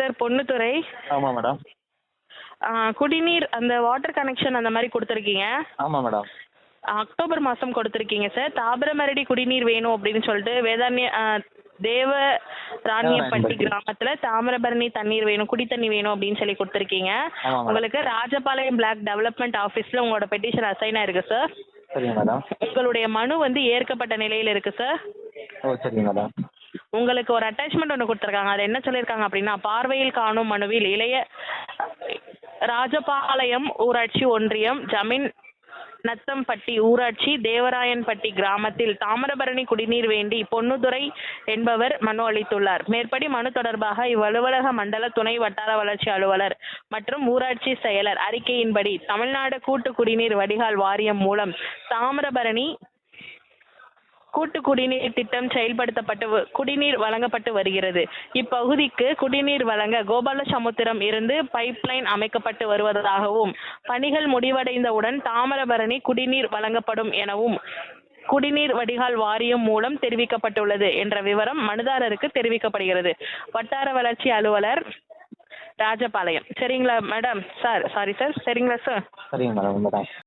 Sir Ponnuthurai. ஆமாம் madam. குடிநீர் அந்த வாட்டர் கனெக்ஷன் அந்த மாதிரி கொடுத்துருக்கீங்க. ஆமாம் மேடம். அக்டோபர் மாதம் கொடுத்துருக்கீங்க சார். தாமிரபரணி குடிநீர் வேணும் அப்படின்னு சொல்லிட்டு வேதாரண்ய ஆ, தேவ ராணியப்பட்டி கிராமத்தில் தாமிரபரணி தண்ணீர் வேணும் குடி தண்ணி வேணும் அப்படின்னு சொல்லி கொடுத்துருக்கீங்க. உங்களுக்கு ராஜபாளையம் பிளாக் டெவலப்மெண்ட் ஆஃபீஸில் உங்களோட பெட்டிஷன் அசைன் ஆயிருக்கு சார் உங்களுடைய மனு வந்து ஏற்கப்பட்ட நிலையில் இருக்கு சார் ஓ சரிங்க மேடம். உங்களுக்கு ஒரு அட்டாச்மெண்ட் ஒன்று கொடுத்துருக்காங்க. அது என்ன சொல்லியிருக்காங்க அப்படின்னா பார்வையில் காணும் மனுவில் இளைய ராஜபாளையம் ஊராட்சி ஒன்றியம் ஜமீன் நத்தம்பட்டி ஊராட்சி தேவராயன்பட்டி கிராமத்தில் தாமிரபரணி குடிநீர் வேண்டி பொன்னுதுரை என்பவர் மனு அளித்துள்ளார். மேற்படி மனு தொடர்பாக இவ்வலுவலக மண்டல துணை வட்டார வளர்ச்சி அலுவலர் மற்றும் ஊராட்சி செயலர் அறிக்கையின்படி தமிழ்நாடு கூட்டு குடிநீர் வடிகால் வாரியம் மூலம் தாமிரபரணி கூட்டு குடிநீர் திட்டம் செயல்படுத்தப்பட்டு குடிநீர் வழங்கப்பட்டு வருகிறது. இப்பகுதிக்கு குடிநீர் வழங்க கோபாலசமுத்திரம் இருந்து பைப்லைன் அமைக்கப்பட்டு வருவதாகவும் பணிகள் முடிவடைந்தவுடன் தாமிரபரணி குடிநீர் வழங்கப்படும் எனவும் குடிநீர் வடிகால் வாரியம் மூலம் தெரிவிக்கப்பட்டுள்ளது என்ற விவரம் மனுதாரருக்கு தெரிவிக்கப்படுகிறது. வட்டார வளர்ச்சி அலுவலர் ராஜபாளையம். சரிங்களா மேடம் சார் சாரி சார் சரிங்களா சார் சரிங்க மேடம்